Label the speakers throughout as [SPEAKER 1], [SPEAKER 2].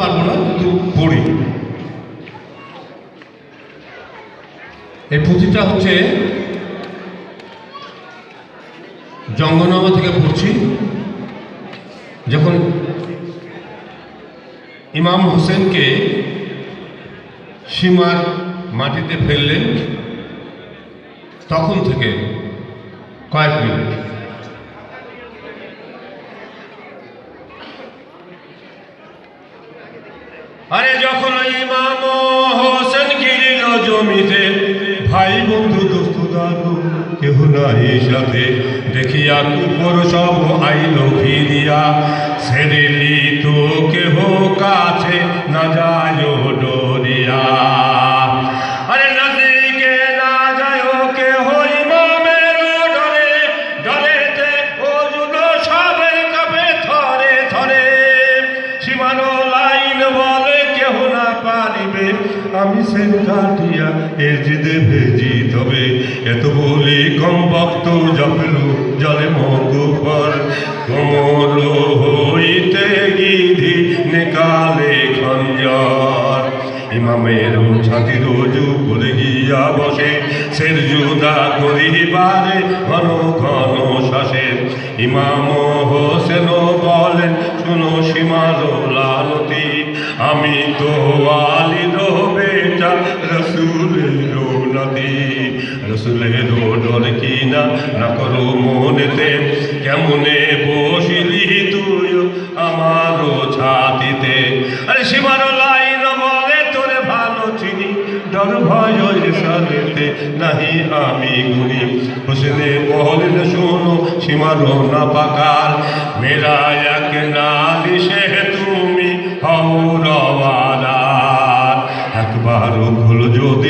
[SPEAKER 1] পারব না, কিন্তু পড়ি এই পুঁথিটা হচ্ছে জঙ্গনামা থেকে পড়ছি। যখন ইমাম হোসেনকে সীমার মাটিতে ফেললেন, তখন থেকে কয়েক মিনিট। আরে যখন ইমাম হোসেন গিরিল জমিতে, ভাই বন্ধু দোস্ত দাদু কেহ নাই সাথে, দেখিয়া কুকুর সব আইল ফিরিয়া। সেরেলি তো কেহ কাছে, না যায় ডরিয়া। আরে নদীকে কেহ থরে থরে। সীমানো লাইন বলে আমি সে কাটিয়া এর জিদে ভেজি তবে এত বলে কম ভক্ত জপলু জলে মগুফর কোমর হইতে গিধি নিকালে খঞ্জর। ইমামের ছাতি রোজু করে গিয়া বসে সের জুদা করিবারে ঘন ঘন শ্বাসে ইমাম রসুলের নাতি রসুলের ডর কিনা না করো মনেতে, কেমনে বসিলি তুই আমারও ছাতিতে? আরে সীমার লাইন বলে তোরে ভালো চিনি, ডর ভয় সালেতে নাহি আমি গুনি হোসেনে বলেন, শোনো, সীমারো না পাকার মেরা এক নালিশে তুমি হও রওয়ানার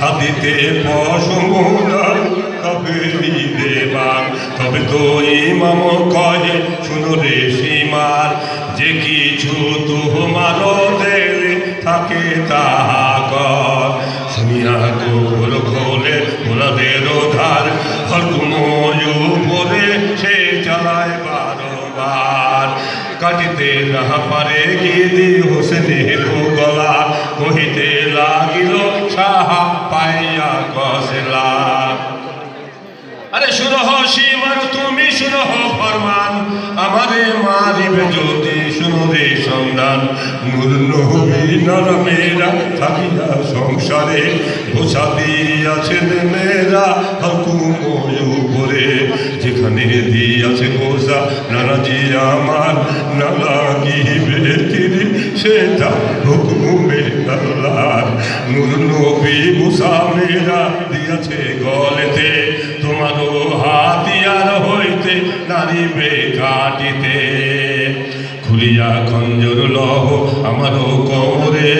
[SPEAKER 1] কালাদার ছাতিতে পশমুরার তবে দেবার তবে তো ইমাম কয়ে শুনো রে সীমার, যে কিছু তোমার দেলে থাকে তাহা কর। শুনিয়া গোর খোলে ওনাদের ধার হলকুময় উপরে সে চালায় কাটিতে না পারে গিদি হোসেনের গলা, কহিতে লাগিল, সাহা পাইয়া কসলা আরে শুনহ সীমার তুমি শুনহ ফরমান, আমারে মারিবে যদি শুনো রে সন্ধান। নূর নবী নরমেরা, থাকিয়া সংসারে, বোঝা দিয়াছেন মেয়েরা হুকুম উপরে। যেখানে দিয়াছে বোঝা নানাজি আমার না লাগিবে তিনি সেটা হুকুমে আল্লাহ নূর নবী মুসা মেরা দিয়াছে গলেতে, তোমারও হাতিয়ার হইতে নারিবে কাটিতে খুলিয়া খঞ্জর লহ আমারও কমরে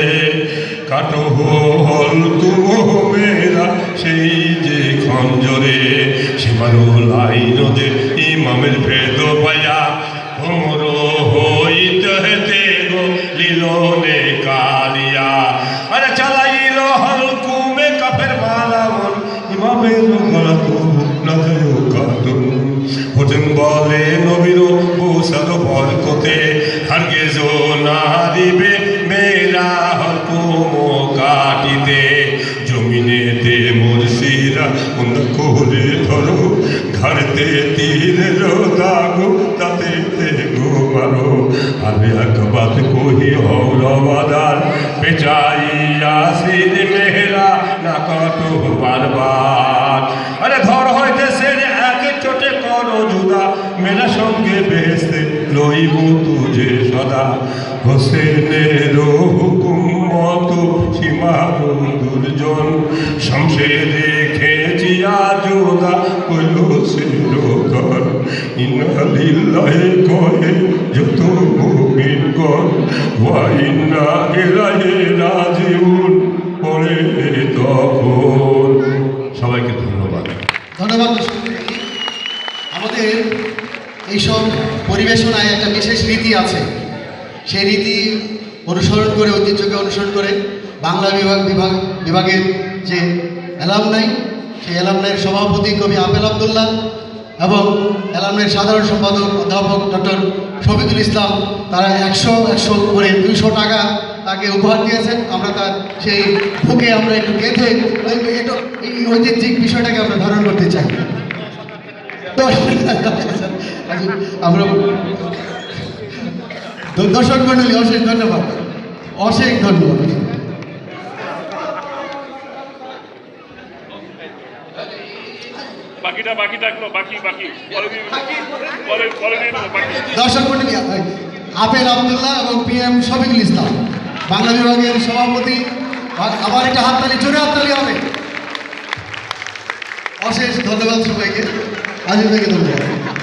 [SPEAKER 1] কাটো হল মেরা সেই যে খঞ্জরে সীমারো লাইন যে ইমামের ভেদ পায়া। ভ্রমর হইতে হেতে গো লিলনে কালিয়া। আরে চালাইল হলকুমে কাফের মালামন ইমামের গলা তো না যায় কাতুন। হোসেন বলে নবীর বসার বরকতে জো না দিবে করে ধরো ঘরতে তীরের দাগো তাতে গো মারো। আরে আকবাত কহি হৌরবাদার মেহরা না কত বারবার। আরে ধর হইতে সে এক চোটে জুদা, মেলা সঙ্গে লইব সদা। হোসেনের হুকুম মতো সীমার দুর্জন শমশে আজও খোদা কইল সিরকার ইন্না লিল্লাহি কহে যত মুমিন গণ, ওয়া ইন্না ইলাইহি রাজিউন। পরে তখন। সবাইকে ধন্যবাদ।
[SPEAKER 2] ধন্যবাদ আমাদের এইসব পরিবেশনায় একটা বিশেষ রীতি আছে। সেই রীতি অনুসরণ করে, ঐতিহ্যকে অনুসরণ করে বাংলা বিভাগ বিভাগ বিভাগের যে অ্যালামনাই সেই অ্যালামনাইয়ের সভাপতি কবি আপেল আবদুল্লাহ এবং অ্যালামনাইয়ের সাধারণ সম্পাদক অধ্যাপক ডক্টর শফিকুল ইসলাম, তারা একশো একশো করে দুইশো টাকা তাকে উপহার দিয়েছেন। আমরা তার সেই বুকে আমরা একটু গেঁথে এই ঐতিহ্যিক বিষয়টাকে আমরা ধারণ করতে চাই। আমরা দ- দর্শক মন্ডলী অশেষ ধন্যবাদ। অশেষ ধন্যবাদ।
[SPEAKER 3] বাকিটা বাকি থাকল বাকি বাকি।
[SPEAKER 2] দর্শক আপেল আবদুল্লাহ এবং পি এম শফিকুল ইসলাম। বাংলা বিভাগের সভাপতি আবার একটা হাততালি, জোরে হাততালি হবে। অশেষ ধন্যবাদ সবাইকে। আজিজ থেকে ধন্যবাদ।